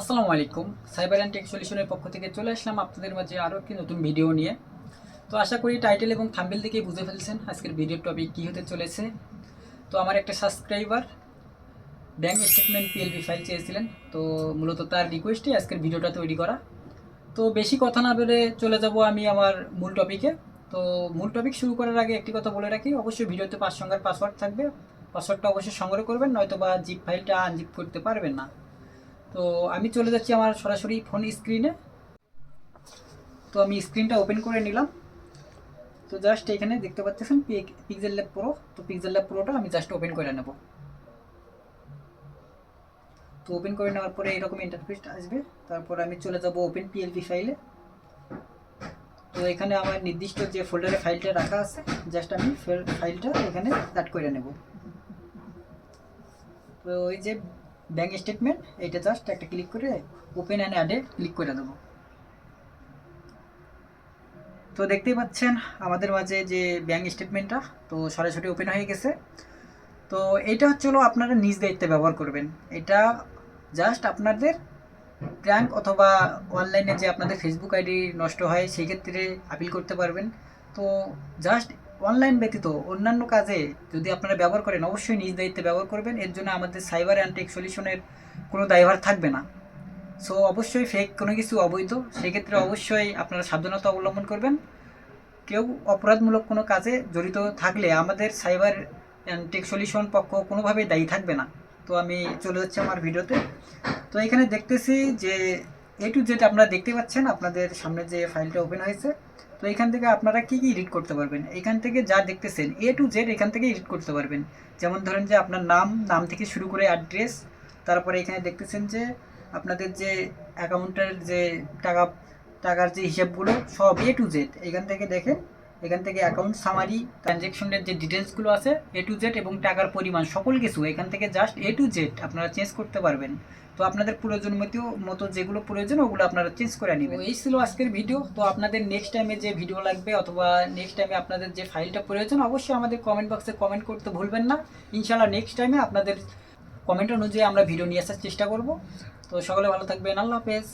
আসসালামু আলাইকুম। Cyber and take সলিউশনের পক্ষ থেকে চলে আসলাম আপনাদের মাঝে আরও একটি নতুন ভিডিও নিয়ে। তো আশা করি টাইটেল এবং থাম্বেল থেকেই বুঝে ফেলছেন আজকের ভিডিওর টপিক কী হতে চলেছে। তো আমার একটা subscriber bank statement PLB file চেয়েছিলেন। তো মূলত তার রিকোয়েস্টে আজকের ভিডিওটা তৈরি করা। তো বেশি কথা না বলে চলে যাব আমি আমার মূল টপিকে তো মূল টপিক শুরু করার আগে একটি কথা বলে রাখি, অবশ্যই ভিডিওতে পাঁচ সংখ্যার পাসওয়ার্ড থাকবে। পাসওয়ার্ডটা অবশ্যই সংগ্রহ করবেন নয়তো বা জিপ ফাইলটা আনজিপ করতে পারবেন না। তো আমি চলে যাচ্ছি আমার সরাসরি ফোন স্ক্রিনে তো আমি স্ক্রিনটা ওপেন করে নিলাম। তো জাস্ট এখানে দেখতে পাচ্ছেন পিক্সেল ল্যাব প্রো তো পিক্সেল ল্যাব প্রোটা আমি জাস্ট ওপেন করে নেব। তো ওপেন করে নেওয়ার পরে এরকম ইন্টারফেস আসবে। তারপর আমি চলে যাব ওপেন পিএলপি ফাইলে তো এখানে আমার নির্দিষ্ট যে ফোল্ডারে ফাইলটা রাখা আছে জাস্ট আমি ফাইলটা এখানে অ্যাড করে নেব। তো ওই যে ব্যাঙ্ক স্টেটমেন্ট এইটা জাস্ট একটা ক্লিক করে ওপেন অ্যান্ড অ্যাডে ক্লিক করে দেবো। তো দেখতেই পাচ্ছেন আমাদের মাঝে যে ব্যাঙ্ক স্টেটমেন্টটা তো সরাসরি ওপেন হয়ে গেছে। তো এইটা হচ্ছে হলো আপনারা নিজ দায়িত্বে ব্যবহার করবেন। এটা জাস্ট আপনাদের ব্যাঙ্ক অথবা অনলাইনে যে আপনাদের ফেসবুক আইডি নষ্ট হয়, সেই ক্ষেত্রে আপিল করতে পারবেন। তো জাস্ট অনলাইন ব্যতীত অন্যান্য কাজে যদি আপনারা ব্যবহার করেন অবশ্যই নিজ দায়িত্বে ব্যবহার করবেন। এর জন্য আমাদের সাইবার অ্যান্ড টেক সলিউশনের কোনো দায়ভার থাকবে না। সো অবশ্যই ফেক কোনো কিছু অবৈধ সেক্ষেত্রে অবশ্যই আপনারা সাবধানতা অবলম্বন করবেন। কেউ অপরাধমূলক কোনো কাজে জড়িত থাকলে আমাদের সাইবার অ্যান্ড টেক সলিউশন পক্ষ কোনোভাবেই দায়ী থাকবে না। তো আমি চলে যাচ্ছি আমার ভিডিওতে তো এখানে দেখতেছি যে এ টু জেড আপনারা দেখতে পাচ্ছেন, আপনাদের সামনে যে ফাইলটা ওপেন হয়েছে। তো এখান থেকে আপনারা কি কি এডিট করতে পারবেন? এখান থেকে যা দেখতেছেন এ টু জেড এখান থেকে এডিট করতে পারবেন। যেমন ধরেন যে আপনার নাম নাম থেকে শুরু করে অ্যাড্রেস তারপরে এখানে দেখতেছেন যে আপনাদের যে অ্যাকাউন্টের যে টাকা, টাকার যে হিসাবগুলো, সব এ টু জেড এখান থেকে দেখেন এখান থেকে অ্যাকাউন্ট সামারি ট্রানজ্যাকশনের যে ডিটেলসগুলো আছে এ টু জেড এবং টাকার পরিমাণ, সকল কিছু এখান থেকে জাস্ট এ টু জেড আপনারা চেঞ্জ করতে পারবেন। তো আপনাদের প্রয়োজন মতো মতো যেগুলো প্রয়োজন, ওগুলো আপনারা চেঞ্জ করে নেবেন। এই ছিল আজকের ভিডিও তো আপনাদের নেক্সট টাইমে যে ভিডিও লাগবে অথবা নেক্সট টাইমে আপনাদের যে ফাইলটা প্রয়োজন, অবশ্যই আমাদের কমেন্ট বক্সে কমেন্ট করতে ভুলবেন না। ইনশাল্লাহ নেক্সট টাইমে আপনাদের কমেন্ট অনুযায়ী আমরা ভিডিও নিয়ে আসার চেষ্টা করব। তো সকলে ভালো থাকবেন। আল্লাহ হাফেজ।